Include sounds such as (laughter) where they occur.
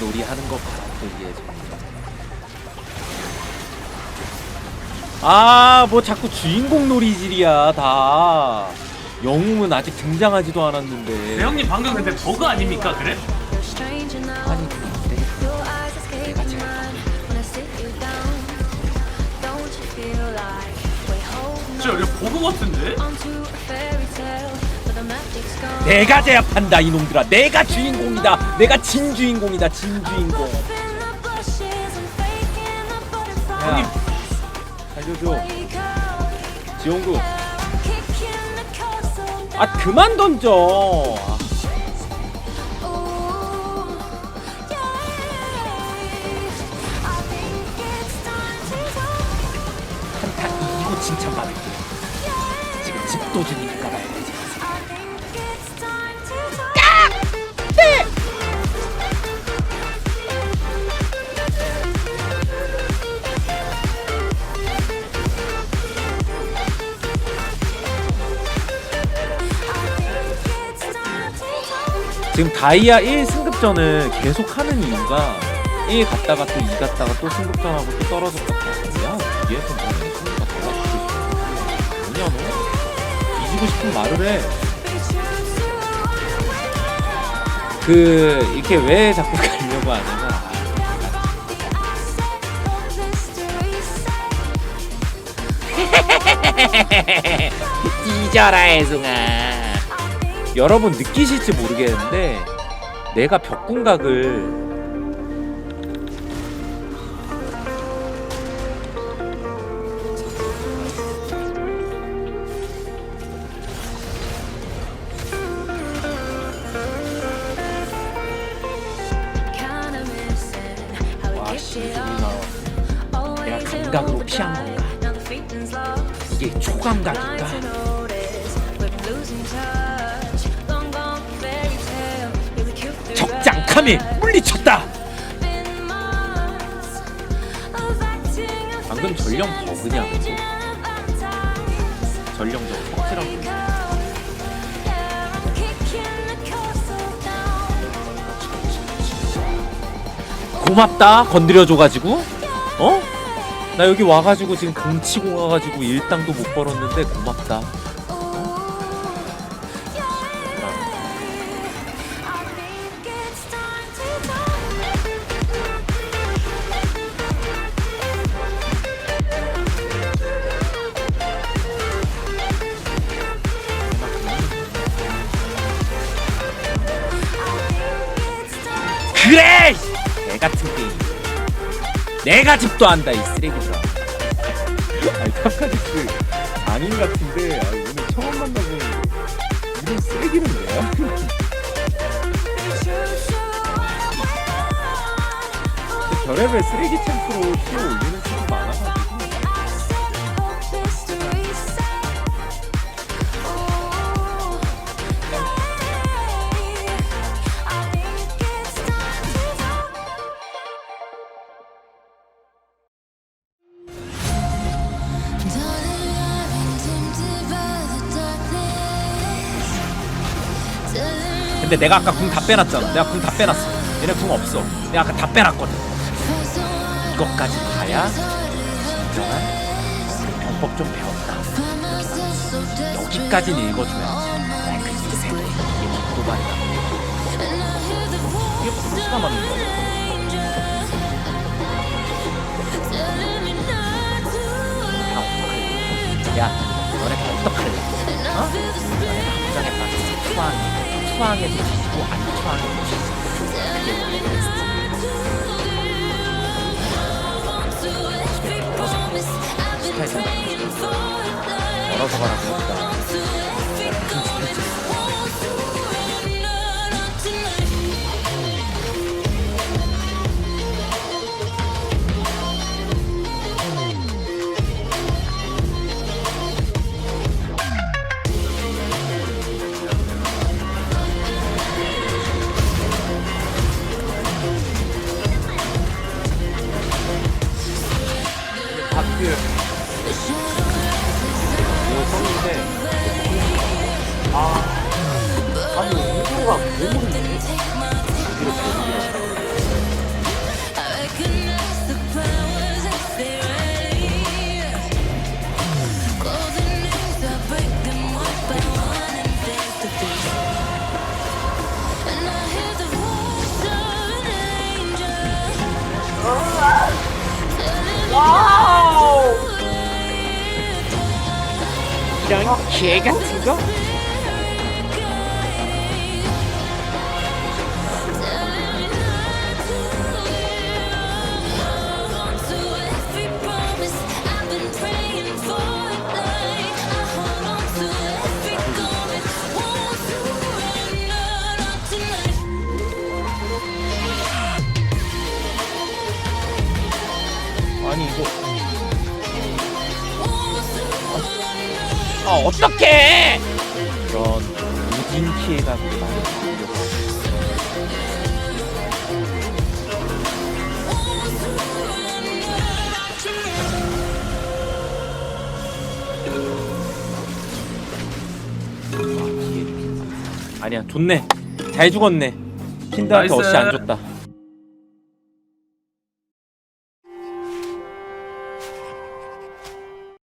놀이 하는 것 같아 얘 아뭐 자꾸 주인공 놀이질이야 다. 영웅은 아직 등장하지도 않았는데. 네, 형님 방금 근데 버그 아닙니까 그래? 아니 근데 내가 제일 진짜 이거 버그 같은데? 내가 제압한다 이놈들아. 내가 주인공이다. 내가 진 주인공이다 진 주인공. 야. 살려줘. 지용구. 아 그만 던져. 아, 한타 이기고 칭찬받을게. 지금 집도주니까. 봐야 지금 다이아 1 승급전을 계속 하는 이유가 1 갔다가 또 2 갔다가 또 승급전하고 또 떨어졌다 야 뒤에서 뭐냐 소리가 달라지고 뭐냐 너? 이기고 싶은 말을 해 그 이렇게 왜 자꾸 (laughs) 가려고 하냐면 (laughs) 찢어라 해송아 여러분 느끼실지 모르겠는데 내가 벽궁각을 와, 씨, 내가 감각으로 피한 건가? 이게 초감각인가? 감이 물리쳤다. 방금 전령 버그냐? 전령 저 퍽치랑 고맙다 건드려줘가지고 어? 나 여기 와가지고 지금 공치고 와가지고 일당도 못 벌었는데 고맙다. 그래! 개 같은 게임. 내가 집도 한다 이 쓰레기들아. 아니 탑카디스 장인 같은데 아, 오늘 처음 만나보는 이런 쓰레기는 뭐야? (laughs) 별의별 쓰레기 챔프로 티어 올리는 근데 내가 아까 궁 다 빼놨잖아. 내가 궁 다 빼놨어. 얘네 궁 없어. 내가 아까 다 빼놨거든. 이것까지 봐야 진정한 병법 좀 배웠다. 여기까지는 읽어줘야지 그 인생 이게 도발이다. 이게 무슨 수가 맞는 거야 야 너네 다 어떡할래 어? 너네가 함정에 빠져서 투항 투항에도 지고 안 투항에도 지고 그게 원래 베스트 스타일 생각 멀어서 가라 아 아니 이거가 괴물이네 이런 개 같은 거? 어떡해? 이런 무진 피해가 많이 생겨서 아. 아니야 좋네. 잘 죽었네. 킨드한테 나이스. 어시 안 줬다